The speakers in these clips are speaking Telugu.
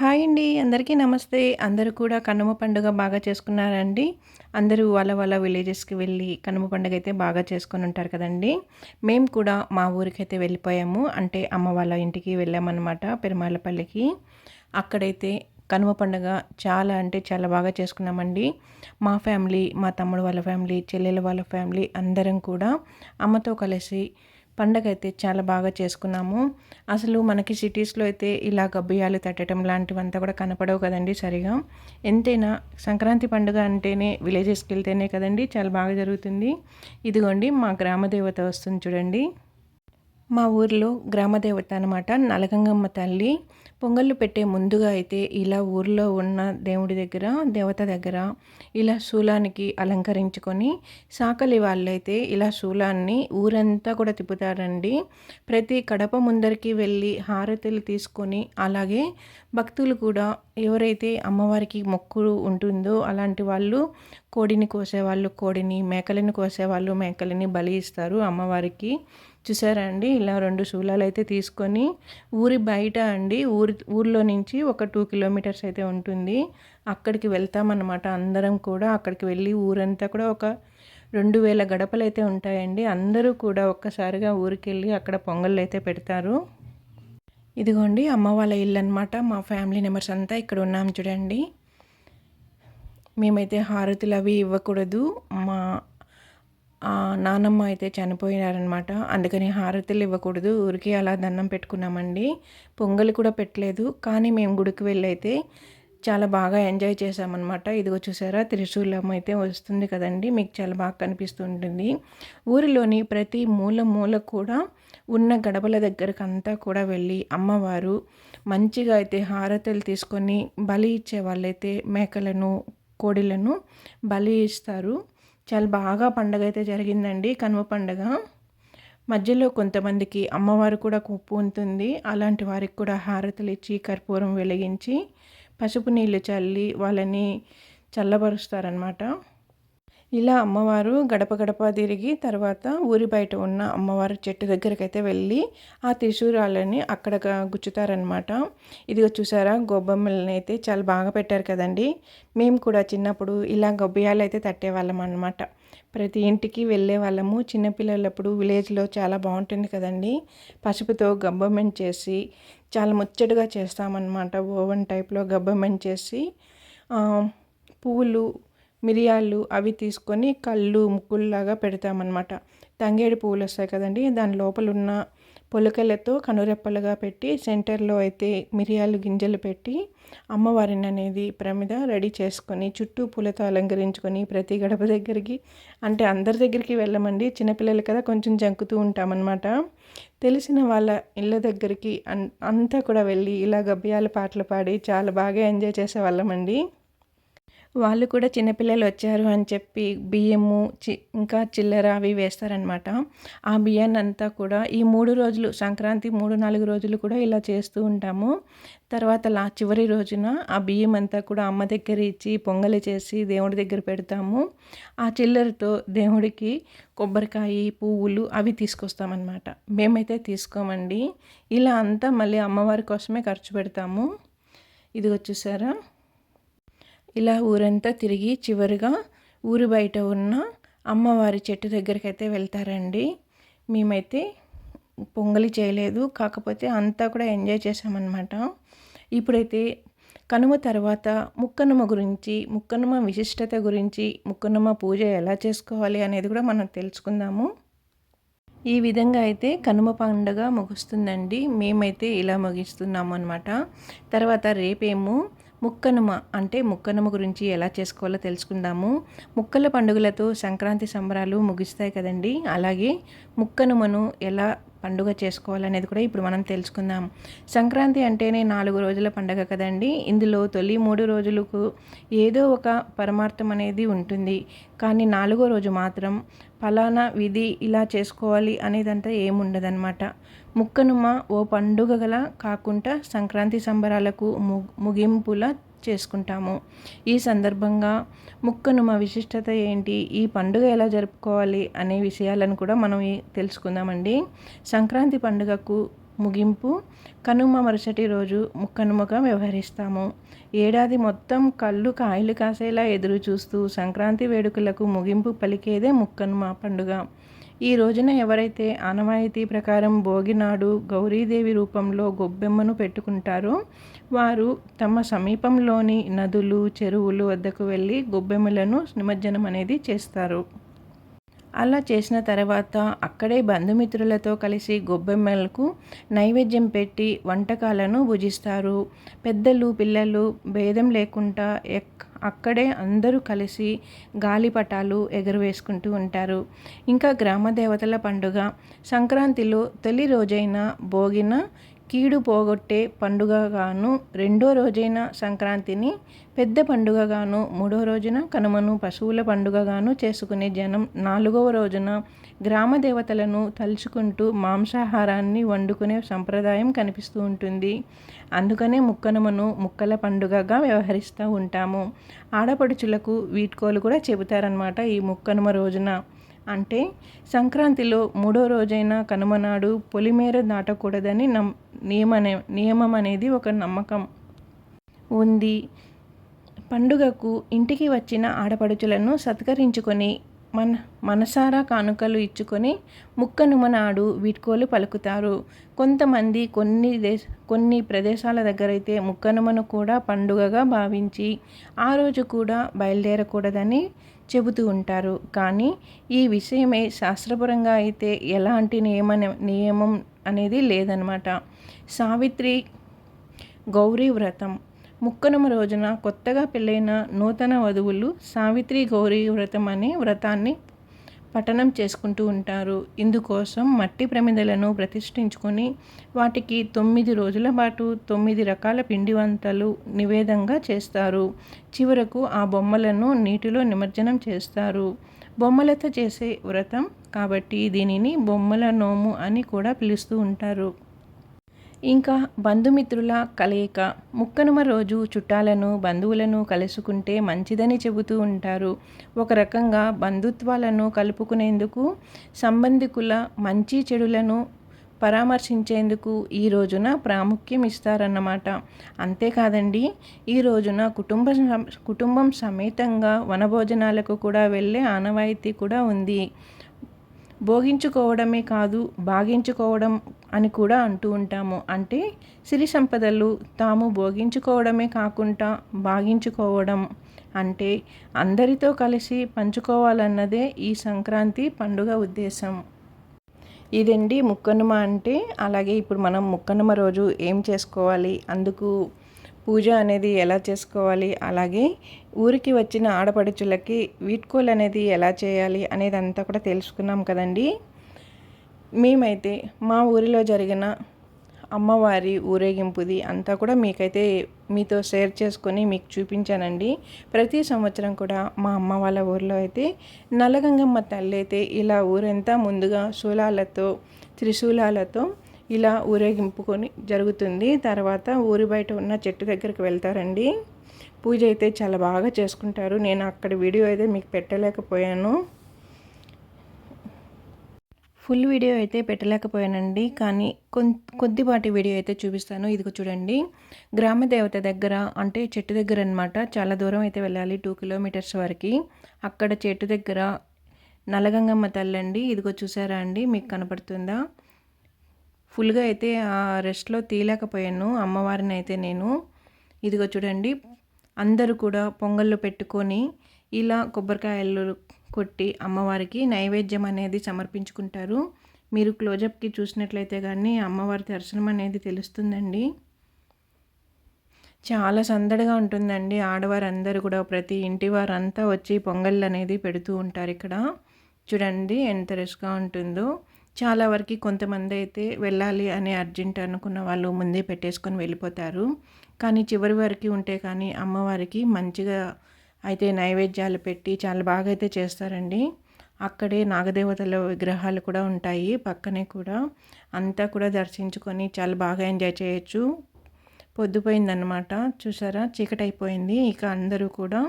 హాయ్ అండి. అందరికీ నమస్తే. అందరూ కూడా కనుమ పండుగ బాగా చేసుకున్నారండి. అందరూ వాళ్ళ వాళ్ళ విలేజెస్కి వెళ్ళి కనుమ పండుగ అయితే బాగా చేసుకొని ఉంటారు కదండి. మేము కూడా మా ఊరికైతే వెళ్ళిపోయాము. అంటే అమ్మ వాళ్ళ ఇంటికి వెళ్ళామన్నమాట పెరుమాళ్ళపల్లికి. అక్కడైతే కనుమ పండుగ చాలా అంటే చాలా బాగా చేసుకున్నామండి. మా ఫ్యామిలీ మా తమ్ముడు వాళ్ళ ఫ్యామిలీ చెల్లెల వాళ్ళ ఫ్యామిలీ అందరం కూడా అమ్మతో కలిసి పండగ అయితే చాలా బాగా చేసుకున్నాము. అసలు మనకి సిటీస్లో అయితే ఇలా గబ్బియాలు తట్టడం లాంటివంతా కూడా కనపడవు కదండి సరిగా. ఎంతైనా సంక్రాంతి పండుగ అంటేనే విలేజెస్కి వెళ్తేనే కదండి చాలా బాగా జరుగుతుంది. ఇదిగోండి మా గ్రామ దేవత వస్తుంది చూడండి. మా ఊర్లో గ్రామదేవత అనమాట నలగంగమ్మ తల్లి. పొంగళ్ళు పెట్టే ముందుగా అయితే ఇలా ఊర్లో ఉన్న దేవుడి దగ్గర దేవత దగ్గర ఇలా శూలానికి అలంకరించుకొని సాకలి వాళ్ళైతే ఇలా శూలాన్ని ఊరంతా కూడా తిప్పుతారండి. ప్రతి కడప ముందరికి వెళ్ళి హారతులు తీసుకొని అలాగే భక్తులు కూడా ఎవరైతే అమ్మవారికి మొక్కు ఉంటుందో అలాంటి వాళ్ళు కోడిని కోసేవాళ్ళు కోడిని మేకలను కోసేవాళ్ళు మేకలని బలి ఇస్తారు అమ్మవారికి. చూసారా అండి ఇలా రెండు శూలాలు అయితే తీసుకొని ఊరి బయట అండి. ఊరి ఊర్లో నుంచి ఒక టూ కిలోమీటర్స్ అయితే ఉంటుంది. అక్కడికి వెళ్తామన్నమాట అందరం కూడా. అక్కడికి వెళ్ళి ఊరంతా కూడా ఒక రెండు వేల గడపలు అయితే ఉంటాయండి. అందరూ కూడా ఒక్కసారిగా ఊరికి వెళ్ళి అక్కడ పొంగళ్ళు అయితే పెడతారు. ఇదిగోండి అమ్మ వాళ్ళ ఇల్లు అనమాట మా ఫ్యామిలీ మెంబర్స్ అంతా ఇక్కడ ఉన్నాం చూడండి. మేమైతే హారతులు అవి ఇవ్వకూడదు. మా నానమ్మ అయితే చనిపోయినారనమాట. అందుకని హారతులు ఇవ్వకూడదు. ఊరికి అలా దండం పెట్టుకున్నామండి. పొంగలి కూడా పెట్టలేదు. కానీ మేము గుడికి వెళ్ళైతే చాలా బాగా ఎంజాయ్ చేసామన్నమాట ఇదిగో చూసారా? త్రిశూలం అయితే వస్తుంది కదండి. మీకు చాలా బాగా కనిపిస్తుంటుంది. ఊరిలోని ప్రతి మూల మూల కూడా ఉన్న గడపల దగ్గరకు అంతా కూడా వెళ్ళి అమ్మవారు మంచిగా అయితే హారతలు తీసుకొని బలి ఇచ్చే వాళ్ళైతే మేకలను కోడిలను బలి ఇస్తారు. చాలా బాగా పండగ అయితే జరిగిందండి. కనుమ పండగ. మధ్యలో కొంతమందికి అమ్మవారు కూడా కొప్పు ఉంటుంది. అలాంటి వారికి కూడా హారతులు ఇచ్చి కర్పూరం వెలిగించి పసుపు నీళ్ళు చల్లి వాళ్ళని చల్లబరుస్తారనమాట ఇలా అమ్మవారు గడప గడప తిరిగి తర్వాత ఊరి బయట ఉన్న అమ్మవారి చెట్టు దగ్గరికి అయితే వెళ్ళి ఆ త్రిశూరాలని అక్కడ గుచ్చుతారనమాట ఇదిగో చూసారా గొబ్బమ్మలని అయితే చాలా బాగా పెట్టారు కదండి. మేము కూడా చిన్నప్పుడు ఇలా గొబ్బియాలు అయితే తట్టేవాళ్ళం అనమాట ప్రతి ఇంటికి వెళ్ళే వాళ్ళము చిన్నపిల్లలప్పుడు విలేజ్లో చాలా బాగుంటుంది కదండి. పసుపుతో గబ్బమెంట్ చేసి చాలా ముచ్చటగా చేస్తామన్నమాట. ఓవెన్ టైప్లో గబ్బమెంట్ చేసి పువ్వులు మిరియాలు అవి తీసుకొని కళ్ళు ముక్కుల్లాగా పెడతామన్నమాట. తంగేడు పువ్వులు వస్తాయి కదండి దాని లోపల ఉన్న పొలకలతో కనురెప్పలుగా పెట్టి సెంటర్లో అయితే మిరియాలు గింజలు పెట్టి అమ్మవారిని అనేది ప్రమిద రెడీ చేసుకొని చుట్టూ పూలతో అలంకరించుకొని ప్రతి గడప దగ్గరికి అంటే అందరి దగ్గరికి వెళ్ళమండి. చిన్నపిల్లలు కదా కొంచెం జంకుతూ ఉంటామన్నమాట. తెలిసిన వాళ్ళ ఇళ్ళ దగ్గరికి అంతా కూడా వెళ్ళి ఇలా గబ్బియాల పాటలు పాడి చాలా బాగా ఎంజాయ్ చేసేవాళ్ళమండి. వాళ్ళు కూడా చిన్నపిల్లలు వచ్చారు అని చెప్పి బియ్యము చి ఇంకా చిల్లర అవి వేస్తారనమాట ఆ బియ్యాన్ని అంతా కూడా ఈ మూడు రోజులు సంక్రాంతి మూడు నాలుగు రోజులు కూడా ఇలా చేస్తూ ఉంటాము. తర్వాత లా చివరి రోజున ఆ బియ్యం అంతా కూడా అమ్మ దగ్గర ఇచ్చి పొంగలి చేసి దేవుడి దగ్గర పెడతాము. ఆ చిల్లరతో దేవుడికి కొబ్బరికాయ పువ్వులు అవి తీసుకొస్తామన్నమాట. మేమైతే తీసుకోమండి. ఇలా అంతా మళ్ళీ అమ్మవారి కోసమే ఖర్చు పెడతాము. ఇది వచ్చేసారా ఇలా ఊరంతా తిరిగి చివరిగా ఊరి బయట ఉన్న అమ్మవారి చెట్టు దగ్గరికి అయితే వెళ్తారండి. మేమైతే పొంగలి చేయలేదు కాకపోతే అంతా కూడా ఎంజాయ్ చేసామన్నమాట ఇప్పుడైతే కనుమ తర్వాత ముక్కనుమ గురించి ముక్కనుమ విశిష్టత గురించి ముక్కనుమ పూజ ఎలా చేసుకోవాలి అనేది కూడా మనం తెలుసుకుందాము. ఈ విధంగా అయితే కనుమ పండుగ ముగుస్తుందండి. మేమైతే ఇలా ముగిస్తున్నాము అనమాట తర్వాత రేపేమో ముక్కనుమ అంటే ముక్కనుమ గురించి ఎలా చేసుకోవాలో తెలుసుకుందాము. ముక్కల పండుగలతో సంక్రాంతి సంబరాలు ముగిస్తాయి కదండి. అలాగే ముక్కనుమను ఎలా పండుగ చేసుకోవాలనేది కూడా ఇప్పుడు మనం తెలుసుకుందాం. సంక్రాంతి అంటేనే నాలుగు రోజుల పండుగ కదండి. ఇందులో తొలి మూడు రోజులకు ఏదో ఒక పరమార్థం అనేది ఉంటుంది. కానీ నాలుగో రోజు మాత్రం ఫలానా విధి ఇలా చేసుకోవాలి అనేదంతా ఏముండదన్నమాట. ముక్కనుమ ఓ పండుగగల కాకుండా సంక్రాంతి సంబరాలకు ముగింపుల చేసుకుంటాము. ఈ సందర్భంగా ముక్కనుమ విశిష్టత ఏంటి? ఈ పండుగ ఎలా జరుపుకోవాలి? అనే విషయాలను కూడా మనం తెలుసుకుందామండి. సంక్రాంతి పండుగకు ముగింపు కనుమ మరుసటి రోజు ముక్కనుమగా వ్యవహరిస్తాము. ఏడాది మొత్తం కళ్ళు కాయలు కాసేలా ఎదురు చూస్తూ సంక్రాంతి వేడుకలకు ముగింపు పలికేదే ముక్కనుమ పండుగ. ఈ రోజున ఎవరైతే ఆనవాయితీ ప్రకారం భోగినాడు గౌరీదేవి రూపంలో గొబ్బెమ్మను పెట్టుకుంటారో వారు తమ సమీపంలోని నదులు చెరువులు వద్దకు వెళ్ళి గొబ్బెమ్మలను నిమజ్జనం అనేది చేస్తారు. అలా చేసిన తర్వాత అక్కడే బంధుమిత్రులతో కలిసి గొబ్బెమ్మలకు నైవేద్యం పెట్టి వంటకాలను భుజిస్తారు. పెద్దలు పిల్లలు భేదం లేకుండా ఎక్ అక్కడే అందరూ కలిసి గాలిపటాలు ఎగురవేసుకుంటూ ఉంటారు. ఇంకా గ్రామ దేవతల పండుగ సంక్రాంతిలో తొలి రోజైన భోగిన కీడు పోగొట్టే పండుగగాను రెండో రోజైన సంక్రాంతిని పెద్ద పండుగగాను మూడో రోజున కనుమను పశువుల పండుగగాను చేసుకునే జనం నాలుగవ రోజున గ్రామ దేవతలను తలుచుకుంటూ మాంసాహారాన్ని వండుకునే సంప్రదాయం కనిపిస్తూ ఉంటుంది. అందుకనే ముక్కనుమను ముక్కల పండుగగా వ్యవహరిస్తూ ఉంటాము. ఆడపడుచులకు వీడ్కోలు కూడా చెబుతారనమాట ఈ ముక్కనుమ రోజున. అంటే సంక్రాంతిలో మూడో రోజైన కనుమనాడు పొలిమేర దాటకూడదని నమ్ నియమనే నియమం అనేది ఒక నమ్మకం. ఉంది. పండుగకు ఇంటికి వచ్చిన ఆడపడుచులను సత్కరించుకొని మన మనసారా కానుకలు ఇచ్చుకొని ముక్కనుమనాడు వీడ్కోలు పలుకుతారు. కొంతమంది కొన్ని దేశ కొన్ని ప్రదేశాల దగ్గర అయితే ముక్కనుమను కూడా పండుగగా భావించి ఆ రోజు కూడా బయలుదేరకూడదని చెబుతూ ఉంటారు. కానీ ఈ విషయమే శాస్త్రపరంగా అయితే ఎలాంటి నియమ నియమం అనేది లేదనమాట. సావిత్రి గౌరీ వ్రతం. ముక్కనుమ రోజున కొత్తగా పెళ్ళైన నూతన వధువులు సావిత్రి గౌరీ వ్రతం అనే వ్రతాన్ని పఠనం చేసుకుంటూ ఉంటారు. ఇందుకోసం మట్టి ప్రమిదలను ప్రతిష్ఠించుకొని వాటికి తొమ్మిది రోజుల పాటు తొమ్మిది రకాల పిండి వంటలు నివేదంగా చేస్తారు. చివరకు ఆ బొమ్మలను నీటిలో నిమజ్జనం చేస్తారు. బొమ్మలతో చేసే వ్రతం కాబట్టి దీనిని బొమ్మల నోము అని కూడా పిలుస్తూ ఉంటారు. ఇంకా బంధుమిత్రుల కలయిక. ముక్కనుమ రోజు చుట్టాలను బంధువులను కలుసుకుంటే మంచిదని చెబుతూ ఉంటారు. ఒక రకంగా బంధుత్వాలను కలుపుకునేందుకు సంబంధికుల మంచి చెడులను పరామర్శించేందుకు ఈ రోజున ప్రాముఖ్యం ఇస్తారన్నమాట. అంతేకాదండి ఈ రోజున కుటుంబ కుటుంబం సమేతంగా వనభోజనాలకు కూడా వెళ్ళే ఆనవాయితీ కూడా ఉంది. భోగించుకోవడమే కాదు భాగించుకోవడం అని కూడా అంటూ ఉంటాము. అంటే సిరి సంపదలు తాము భోగించుకోవడమే కాకుండా భాగించుకోవడం అంటే అందరితో కలిసి పంచుకోవాలన్నదే ఈ సంక్రాంతి పండుగ ఉద్దేశం. ఇదండి ముక్కనుమ అంటే అలాగే ఇప్పుడు మనం ముక్కనుమ రోజు ఏం చేసుకోవాలి అందుకు పూజ అనేది ఎలా చేసుకోవాలి? అలాగే ఊరికి వచ్చిన ఆడపడుచులకి వీట్కోలు అనేది ఎలా చేయాలి అనేది అంతా కూడా తెలుసుకున్నాం కదండి. మేమైతే మా ఊరిలో జరిగిన అమ్మవారి ఊరేగింపుది అంతా కూడా మీకైతే మీతో షేర్ చేసుకొని మీకు చూపించానండి. ప్రతి సంవత్సరం కూడా మా అమ్మ వాళ్ళ ఊరిలో అయితే నల్లగంగమ్మ తల్లి అయితే ఇలా ఊరంతా ముందుగా శూలాలతో త్రిశూలాలతో ఇలా ఊరేగింపుకొని జరుగుతుంది. తర్వాత ఊరి బయట ఉన్న చెట్టు దగ్గరికి వెళ్తారండి. పూజ అయితే చాలా బాగా చేసుకుంటారు. నేను అక్కడ వీడియో అయితే మీకు పెట్టలేకపోయాను. ఫుల్ వీడియో అయితే పెట్టలేకపోయానండి. కానీ కొద్దిపాటి వీడియో అయితే చూపిస్తాను. ఇదిగో చూడండి. గ్రామ దేవత దగ్గర అంటే చెట్టు దగ్గర అనమాట చాలా దూరం అయితే వెళ్ళాలి. టూ కిలోమీటర్స్ వరకు. అక్కడ చెట్టు దగ్గర నలగంగమ్మ తల్లండి. ఇదిగో చూసారా అండి? మీకు కనపడుతుందా? ఫుల్గా అయితే ఆ రెస్ట్లో తీయలేకపోయాను. అమ్మవారిని అయితే నేను. ఇదిగో చూడండి. అందరూ కూడా పొంగళ్ళు పెట్టుకొని ఇలా కొబ్బరికాయలు కొట్టి అమ్మవారికి నైవేద్యం అనేది సమర్పించుకుంటారు. మీరు క్లోజప్కి చూసినట్లయితే కానీ అమ్మవారి దర్శనం అనేది తెలుస్తుందండి. చాలా సందడిగా ఉంటుందండి. ఆడవారందరూ కూడా ప్రతి ఇంటి వారంతా వచ్చి పొంగళ్ళు అనేది పెడుతూ ఉంటారు ఇక్కడ. చూడండి ఎంత రిస్క్గా ఉంటుందో. చాలా వరకు కొంతమంది అయితే వెళ్ళాలి అని అర్జెంట్ అనుకున్న వాళ్ళు ముందే పెట్టేసుకొని వెళ్ళిపోతారు. కానీ చివరి వరకు ఉంటే కానీ అమ్మవారికి మంచిగా అయితే నైవేద్యాలు పెట్టి చాలా బాగా అయితే చేస్తారండి. అక్కడే నాగదేవతల విగ్రహాలు కూడా ఉంటాయి పక్కనే కూడా. అంతా కూడా దర్శించుకొని చాలా బాగా ఎంజాయ్ చేయొచ్చు. పొద్దుపోయిందనమాట చూసారా? చీకటి అయిపోయింది ఇక అందరూ కూడా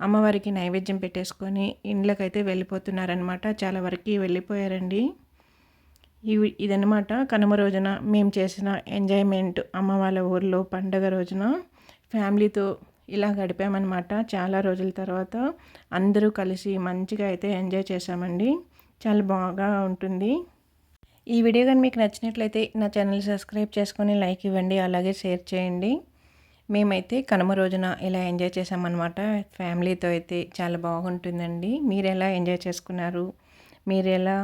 అమ్మవారికి నైవేద్యం పెట్టేసుకొని ఇండ్లకైతే వెళ్ళిపోతున్నారనమాట చాలా వరకు వెళ్ళిపోయారండి. ఇవి ఇదనమాట కనుమ రోజున మేము చేసిన ఎంజాయ్మెంట్ అమ్మ వాళ్ళ ఊర్లో పండగ రోజున ఫ్యామిలీతో ఇలా గడిపామన్నమాట. చాలా రోజుల తర్వాత అందరూ కలిసి మంచిగా అయితే ఎంజాయ్ చేసామండి చాలా బాగా ఉంటుంది. ఈ వీడియో కానీ మీకు నచ్చినట్లయితే నా ఛానల్ సబ్స్క్రైబ్ చేసుకొని లైక్ ఇవ్వండి. అలాగే షేర్ చేయండి. మేమైతే కనుమ రోజున ఇలా ఎంజాయ్ చేసామన్నమాట ఫ్యామిలీతో అయితే చాలా బాగుంటుందండి. మీరు ఎలా ఎంజాయ్ చేసుకున్నారు? మీరు ఎలా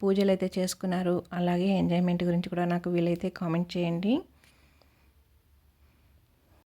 పూజలు అయితే చేసుకున్నారు. అలాగే ఎంజాయ్మెంట్ గురించి కూడా నాకు వీలైతే కామెంట్ చేయండి.